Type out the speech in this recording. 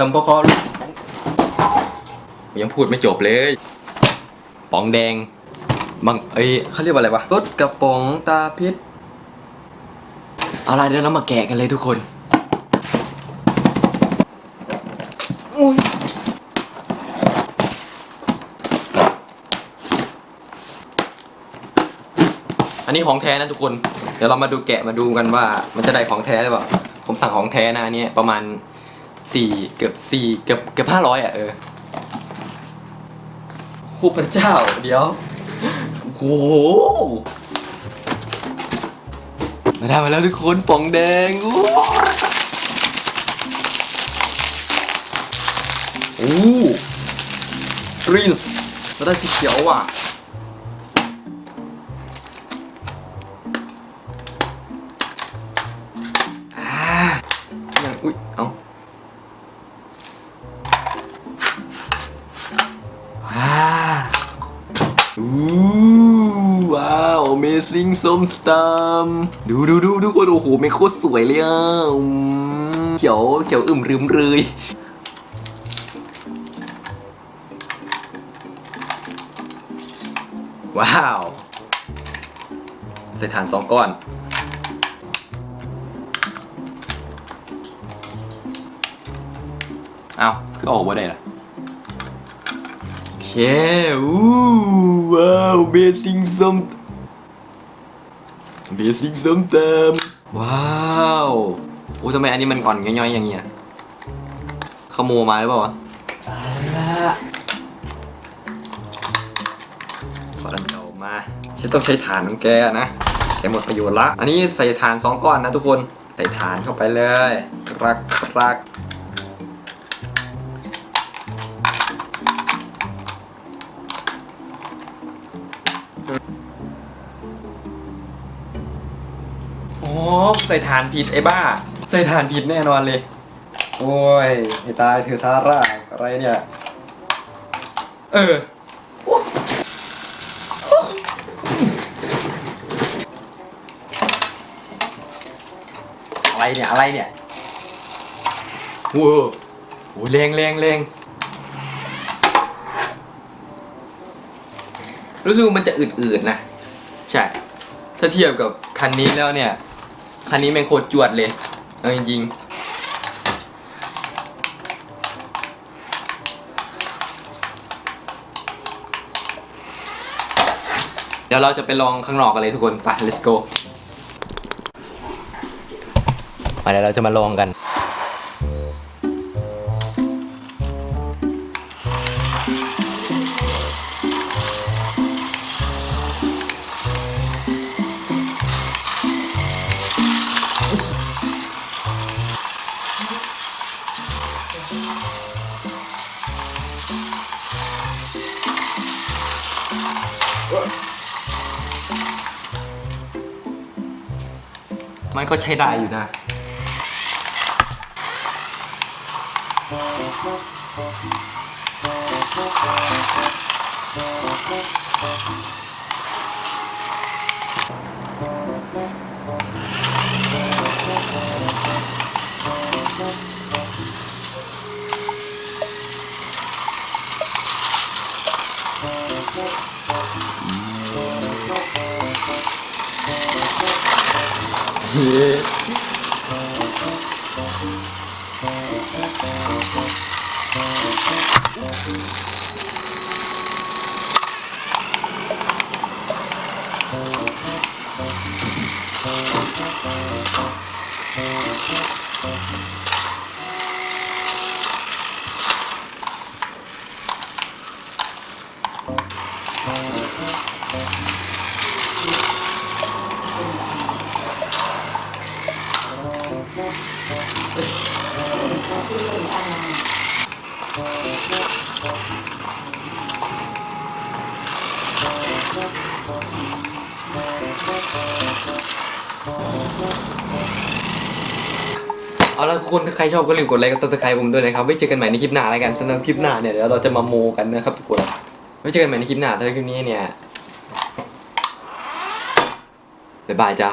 ติมพอคอยังพูดไม่จบเลย ป๋องแดงบังเอ้ยเขาเรียกว่าอะไรวะรถกระป๋องตาพิษเอาล่ะไรเดี๋ยวเรามาแกะกันเลยทุกคนอันนี้ของแท้นะทุกคน เดี๋ยวเรามาดูแกะมาดูกันว่า มันจะได้ของแท้หรือเปล่า ผมสั่งของแท้นะอันนี้ประมาณ สี่เกือบสี่เกือบเกือบห้าร้อยอะเออคู่พระเจ้า เดี๋ยวโอ้โหมาได้มาแล้วทุกคนป่องแดงอู้โอ้รีนส์มาได้สีเขียวว่ะอ่าอย่างอุ้ย เอาาว Amazing ส้มตำดูดูดูทุกคนโอ้โหไม่โคตรสวยเลยอะเขียวเขียวอึมรึมเลยว้าว ใส่ฐานสองก้อน เอาคือออกมาได้ล่ะโอเคอู้ว้าวเบสซิงส้ม เบสิงส้มตำว้าวโอ้ทำไมอันนี้มันก่อนย่อยๆอย่างเงี้ยขโมยมาหรือเปล่าวะเอาละขอดันเก่ามาฉันต้องใช้ฐานของแกนะแกหมดประโยชน์ละ อันนี้ใส่ฐานสองก้อนนะทุกคน ใส่ฐานเข้าไปเลย รักรัก โอ้ใส่ฐานผิดไอ้บ้า ใส่ฐานผิดแน่นอนเลย โอ้ยไอ้ตายถือซาร่าอะไรเนี่ย เออ อะไรเนี่ย อะไรเนี่ยโว้วโอ้ยแรงแรงแรงรู้สึกว่ามันจะอืดๆนะ ใช่ ถ้าเทียบกับคันนี้แล้วเนี่ย คันนี้แม่งโคตรจวดเลยเอาจริงๆ เดี๋ยวเราจะไปลองข้างนอกกันเลยทุกคนไป let's go มาเดี๋ยวเราจะมาลองกัน มันก็ใช้ได้อยู่นะ え。ー เอาละทุกคนใครชอบก็ลืมกดไลค์กดซับสไครต์ผมด้วยนะครับ ไว้เจอกันใหม่ในคลิปหน้าแล้วกันสำหรับคลิปหน้าเนี่ยเดี๋ยวเราจะมาโมกันนะครับทุกคน ไว้เจอกันใหม่ในคลิปหน้าสำหรับคลิปนี้เนี่ยบ๊ายบายจ้า